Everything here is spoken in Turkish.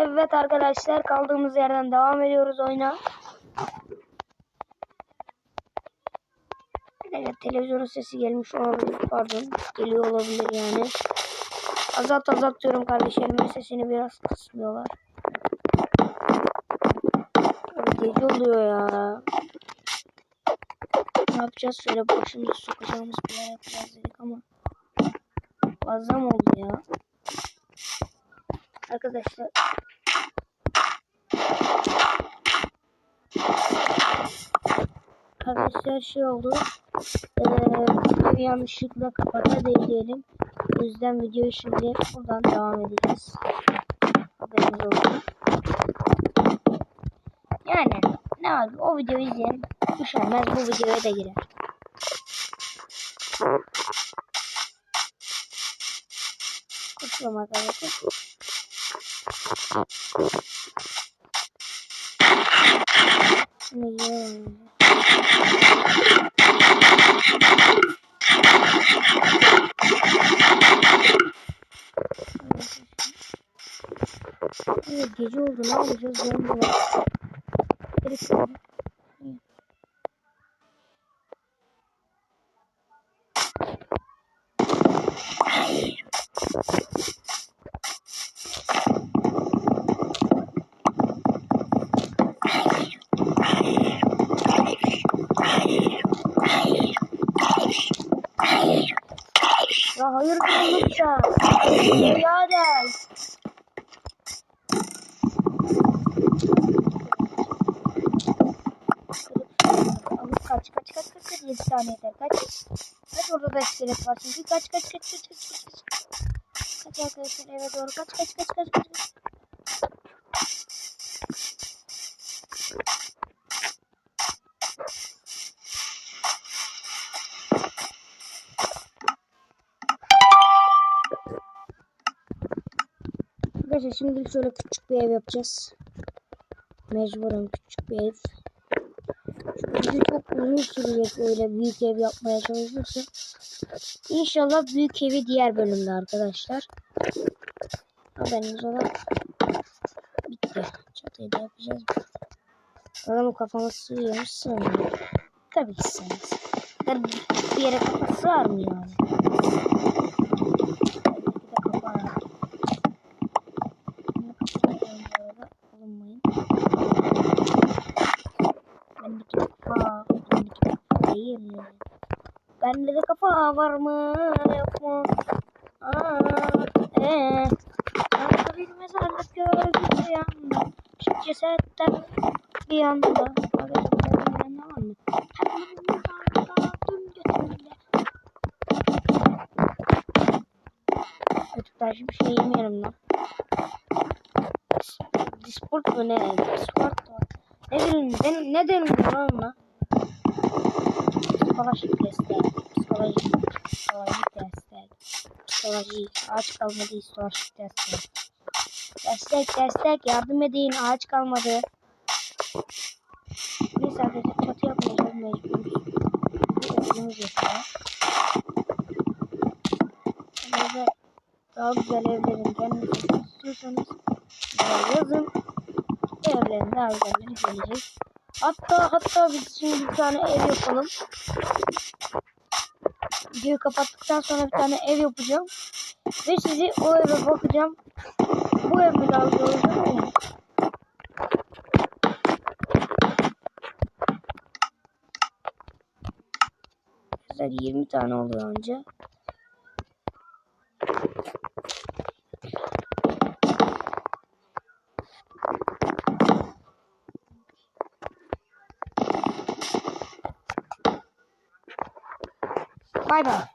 Evet arkadaşlar kaldığımız yerden devam ediyoruz oyuna. Evet televizyonun sesi gelmiş olabilir pardon. Geliyor olabilir yani. Azalt azalt diyorum kardeşlerimin sesini biraz kısmıyorlar. Gece oluyor ya. Ne yapacağız? Şöyle başımızı sokacağımız bir yer yapacağız dedik ama fazla mı oldu ya? Arkadaşlar Arkadaşlar şey oldu. Ee, yanlışlıkla kapata diyelim. O yüzden videoyu şimdi buradan devam edeceğiz. Haberiniz olsun. Yani ne var o videoyu izleyelim. Üşenmez bu videoya da girer. Koşuyorum arkadaşlar. Gece oldu ne yapacağız zombi var. Herif Ya hayır lütfen. Birader. Kaç kaç kaç kaç kaç 7 saniyede kaç. Kaç orada da iskelet var çünkü kaç kaç kaç kaç kaç kaç. Kaç arkadaşlar eve doğru kaç kaç kaç kaç kaç. Arkadaşlar şimdi şöyle küçük bir ev yapacağız. Mecburen küçük bir ev. Çünkü çok uzun sürecek öyle büyük ev yapmaya çalışırsa. İnşallah büyük evi diğer bölümde arkadaşlar. Haberiniz ola. Bitti. Çatıyı da yapacağız. Adamın kafamı sığıyor mu sığmıyor. Tabii ki sığmaz. Bir yere kafa sığar mı yani? Bir de kafa var. Alınmayın. Bendeki kafa, bendeki kafa değil. Bende de kafa var mı, yok mu? Aa, ee. Arka bir mezarlık gördüm bir anda. Şu cesetler bir anda. Arkadaşlar ne var mı? Hemen mezarlığa dün götümde. Çocuklar şimdi şey yemeyelim lan. Discord mu ne? Discord mu? Ne dedim? Ben, ne dedim lan ona? Psikolojik destek. Psikolojik. Psikolojik destek. Psikolojik. Ağaç kalmadı. Psikolojik destek. Destek destek. Yardım edin. Ağaç kalmadı. Neyse arkadaşlar çatı yapmayacağız mecburuz. Evimiz yapıyor. Böyle daha güzel evlerin gelmesini istiyorsanız yazın. Evlerin daha güzelleri gelecek. Hatta hatta biz şimdi bir tane ev yapalım. Videoyu kapattıktan sonra bir tane ev yapacağım. Ve sizi o eve bakacağım. Bu ev mi olacak mı? Güzel 20 tane oluyor önce. Bye bye.